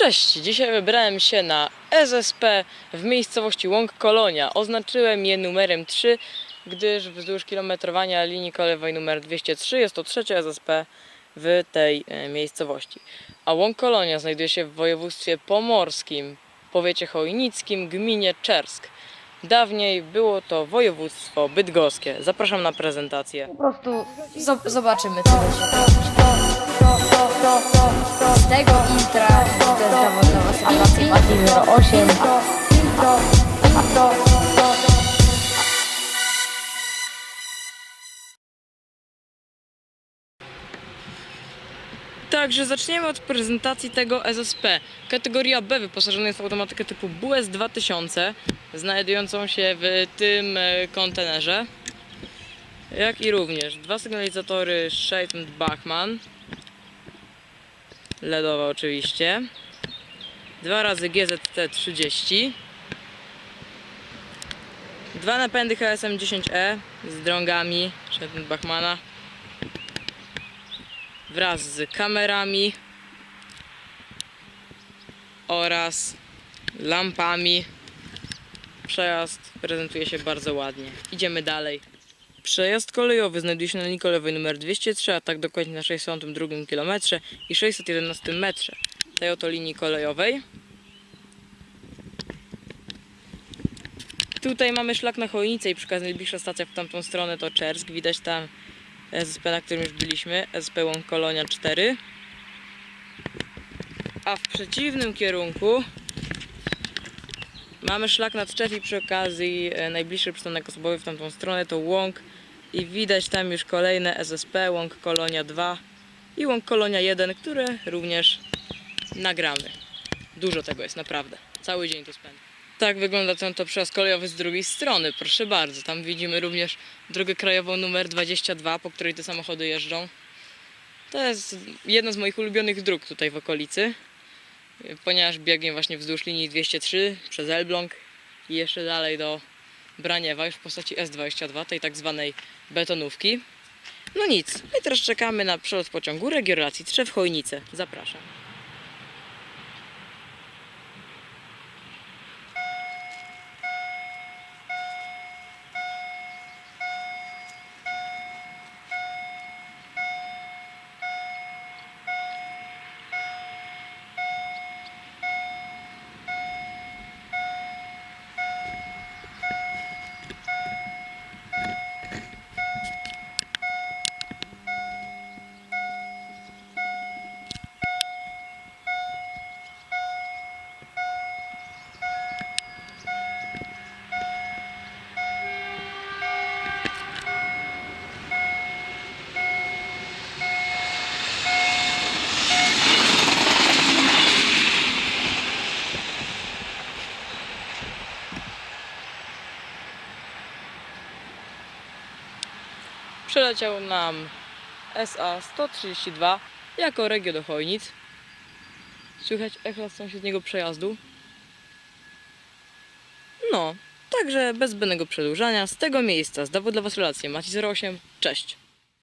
Cześć, dzisiaj wybrałem się na SSP w miejscowości Łąk Kolonia. Oznaczyłem je numerem 3, gdyż wzdłuż kilometrowania linii kolejowej numer 203 jest to trzecie SSP w tej e, miejscowości. A Łąk Kolonia znajduje się w województwie pomorskim, powiecie chojnickim, gminie Czersk. Dawniej było to województwo bydgoskie. Zapraszam na prezentację. Po prostu zo- zobaczymy co będzie. Sytuacja Mati 08 Także zaczniemy od prezentacji tego SSP. Kategoria B wyposażona jest w automatykę typu BUS 2000, znajdującą się w tym e, kontenerze. Jak i również dwa sygnalizatory Shade Bachmann, LEDowe oczywiście, dwa razy GZT-30, dwa napędy HSM-10E z drągami Shade Bachmana, wraz z kamerami oraz lampami. Przejazd prezentuje się bardzo ładnie. Idziemy dalej. Przejazd kolejowy znajduje się na linii kolejowej numer 203, a tak dokładnie na 62 km i 611 metrze tej oto linii kolejowej. Tutaj mamy szlak na Chojnicę i przy okazji najbliższa stacja w tamtą stronę to Czersk. Widać tam SSP, na którym już byliśmy, SSP Łąk Kolonia 4. A w przeciwnym kierunku mamy szlak nad Czech i przy okazji e, najbliższy przystanek osobowy w tamtą stronę to Łąk i widać tam już kolejne SSP, Łąk Kolonia 2 i Łąk Kolonia 1, które również nagramy. Dużo tego jest, naprawdę. Cały dzień tu spędzę. Tak wygląda ten to przejazd kolejowy z drugiej strony, proszę bardzo. Tam widzimy również drogę krajową numer 22, po której te samochody jeżdżą. To jest jedna z moich ulubionych dróg tutaj w okolicy, ponieważ biegnie właśnie wzdłuż linii 203 przez Elbląg i jeszcze dalej do Braniewa, już w postaci S22, tej tak zwanej betonówki. No nic, my teraz czekamy na przelot pociągu Regionacji Trzew Chojnice. Zapraszam. Przeleciał nam SA-132 jako regio do Chojnic. Słychać echo z sąsiedniego przejazdu. No, także bez zbędnego przedłużania, z tego miejsca zdawę dla Was relację Maci 08, cześć!